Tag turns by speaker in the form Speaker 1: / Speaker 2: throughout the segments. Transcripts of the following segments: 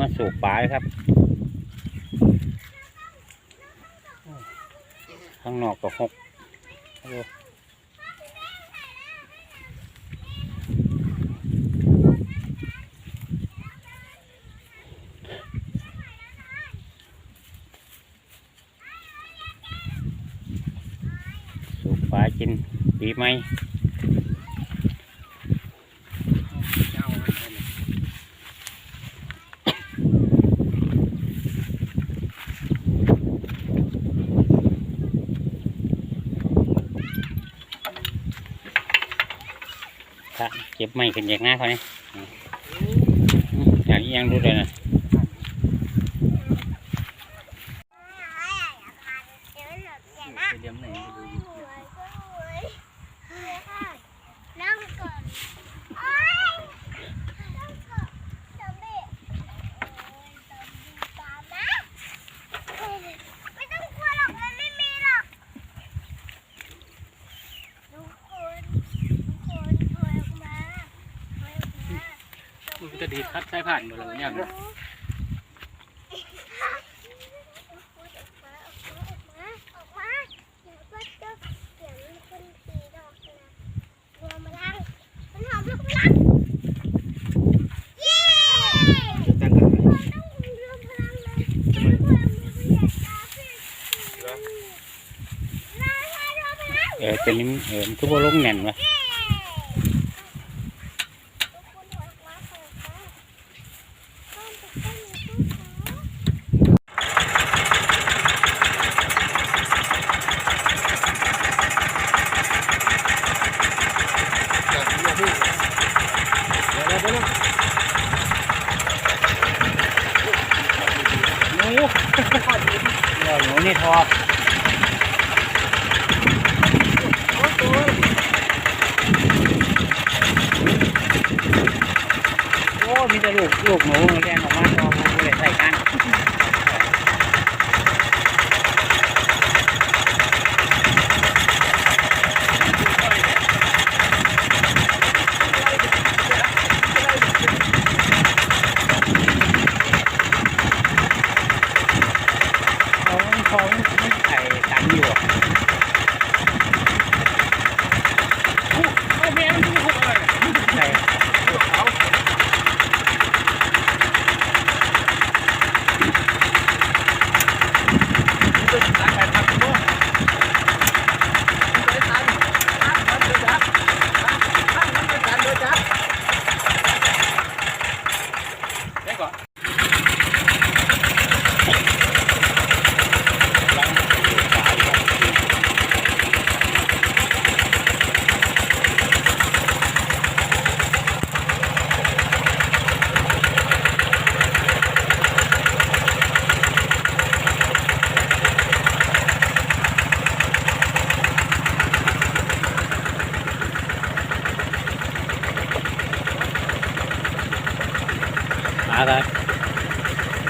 Speaker 1: มาสูบปลาครับ ข้างนอกก็หกสูบปลากินปีใหม่ เก็บไม่ขึ้นจากหน้าเขาเนี่ยอืมอย่างนี้ยังดูเลยนะ
Speaker 2: เลี้ยงไหนดู
Speaker 3: นั่งก่อนโอ๊ยนั่งก่อนจำดิโอ๊ยจำดิตามนะไม่ต้องกลัวหรอกมันไม่มีหรอกทุกคนทุกคนถอยออกมาถอยออกมา
Speaker 2: มันจะดีดคัดใช้ผ่านหมดเลยเนี่ย
Speaker 3: ออกมาออกมาออกมาออกมาเดี๋ยวก็จะเสียงคนสีดอกนะรวมมาลังมันหอมลูกพลังเย้เราต้องรวมพลังเลยรวมพลังมือเป็นใหญ่ตาพี่เราให้รวมพลัง
Speaker 1: เออจะนี้เออมันคือว่าลงแน่นวะ
Speaker 3: เย้ทุกคนถอยออกมาถอยออกมาต้นตกต้นมีต้นขา
Speaker 1: หนู เดี๋ยวหนูนี่ทอโอ้มีแต่ลูกลูกหนูแกนออกมาทอมาเลยใส่กันเขาเขาไม่ใส่กันอยู่อะใส่ปลาครับ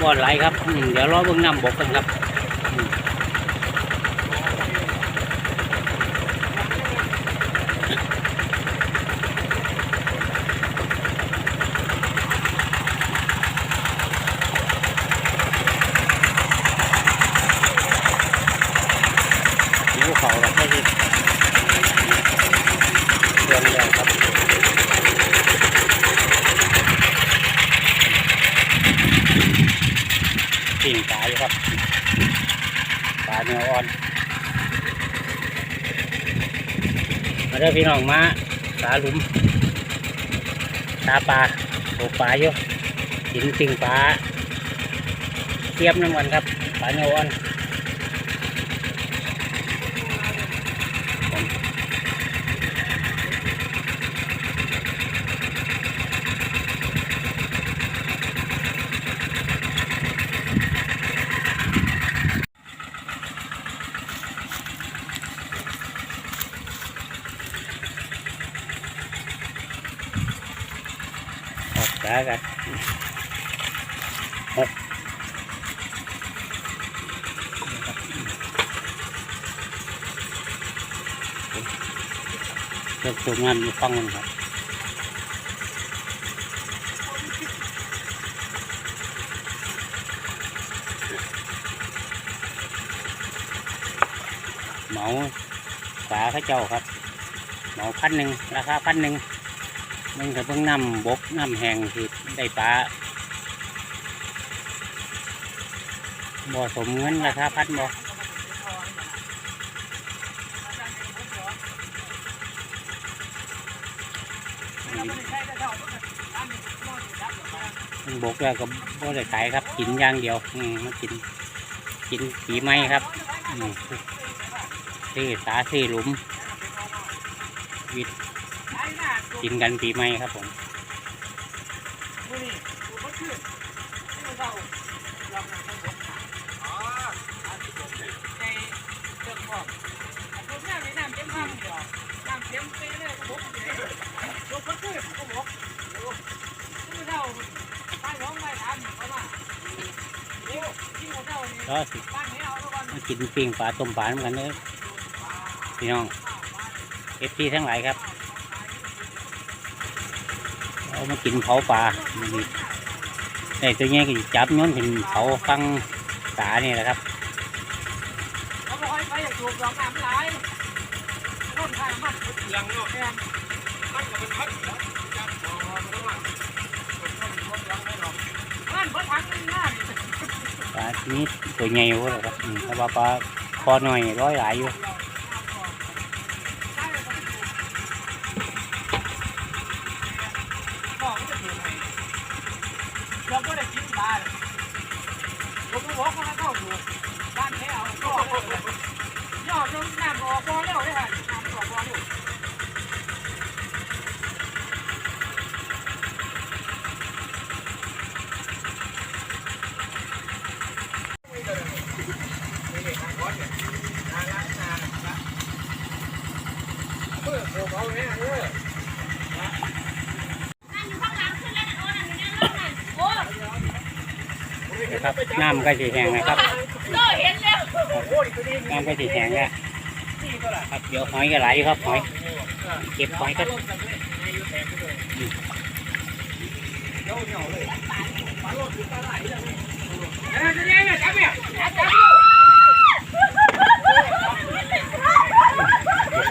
Speaker 1: บ่ อนไหลครับ เดี๋ยวรอเบิ่งน้ำบกกันครับอืมนิ้วเขาเราก็จะเดือนเดียวครับ ปิ่งปลาอยู่ ครับปลาเนื้ออ่อนมาเด้อพี่น้องมาปลาหลุมตาปลาโตปลาอยู่กินปิ่งปลาเทียบน้ำมันครับปลาเนื้ออ่อนากันเลือกตัวงานอยู่ฟังมันครับเหมาขาข้าเจ้าครับ เหมาพันหนึ่งราคาพันหนึ่ง มึงถ้าเพิ่งน้ำบกน้ำแหงสิได้ปลาบ่สมเงินราคาพันบ่มันบกแล้วก็บ่ได้ขายครับ กินอย่างเดียว อืมมากิน กินปีไม้ครับอืมซื้อสาซื้อหลุมวิทย์ กินกันปีใหม่ครับผมก็สิมากินปิ้งปลาต้มปลาเหมือนกันเลยพี่น้องเอฟซีทั้งหลายครับ เอามากินเผาปลาในตัวนี้ก็จับย้อนถึงเผาฟังสาเนี่แหละครับปลาชนี้ตัวใหญ่อยู่เลยครับอืมแต่ว่าปลาคอหน่อยร้อยหลายอยู่
Speaker 2: เราก็ได้กินปลาผมก็บอกว่าเข้าดูบ้านแค่าก็ย่อจนน้ำออกบ่อแล้วได้ฮะน้ำออกบ่อแล้ว
Speaker 1: น้ำก็จะแห้งนะครับ
Speaker 3: น่เห็นแล้ว
Speaker 1: น้ำก็จะแห้งแล้วครับเดี๋ยวหอยก็ไหลครับหอย เก็บหอยก็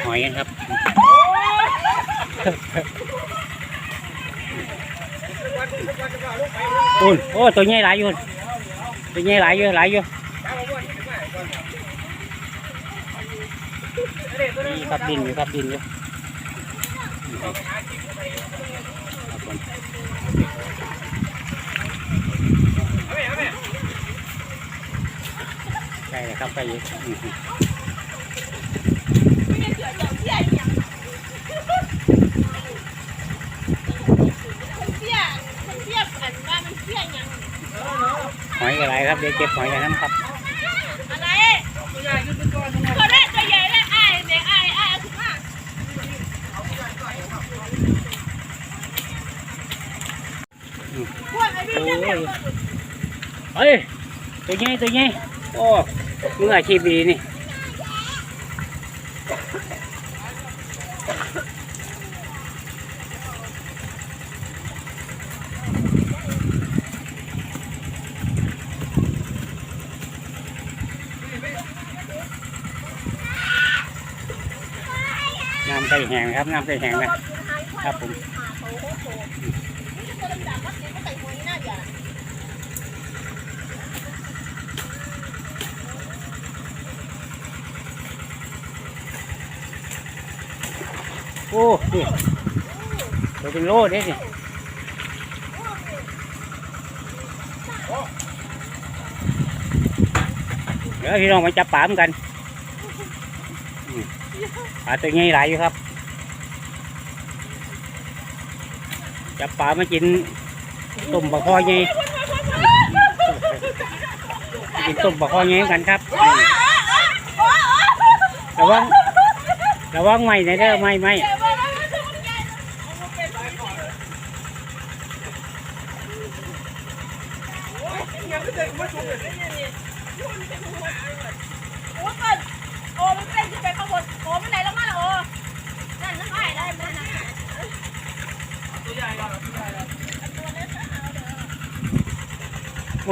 Speaker 1: หอยกันครับอุ่นโอ้ตัวใหญ่หลายตัวใหญ่หลายอยู่ หลายอยู่นี่ครับดินอยู่ครับดินอยู่นี่ครับครับผมใช่เลยครับใกล้อยู่อืม
Speaker 3: เสี้ยมันเสี้ยกันว่ามันเสี้ยยัง
Speaker 1: หอยอะไร ครับเดี๋ยวเก็บหอยกันน้ำครับ
Speaker 3: อะไรคนแรกตัวใหญ่แล้วไอ้เด็กไอ้ไอ้เอาถึงมา
Speaker 1: อืม
Speaker 3: พวกไอ้ย
Speaker 1: เฮ้ยตัวใหญ่ตัวใหญ่โอ้มืออาชีพดีนี่ แห้งครับน้ำใส่แห้งนะครับผมโอ้นี่ตัวเป็นโลเด้สิเดี๋ยวพี่น้องมาจับปลาเหมือนกันปลาตัวใหญ่หลายอยู่ครับ จับปลามากินต้มปลาคอใหญ่มากินต้มปลาคอใหญ่กันครับระวังระวังไม่นะเด้อไม่ไม่
Speaker 3: โอ้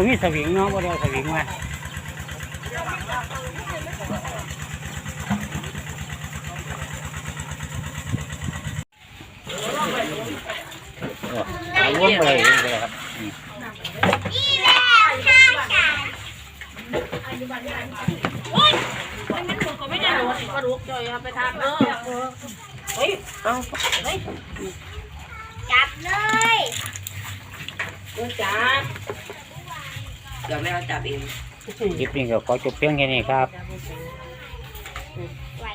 Speaker 1: ผมมีสวิงเนาะบ่ได้เอาสวิงมาหาร่วมเลยเลยครับ
Speaker 3: ไม่ได้รู้ก็รู้จอยเอาไปทำเออเฮ้ยเอาเฮ้ย
Speaker 4: จับเลย
Speaker 3: จับ เราไม่เอาจับเองยิบ
Speaker 1: คลิเดี๋ก็ขอจุดเพียงแค่นี้ครับ
Speaker 3: ไหว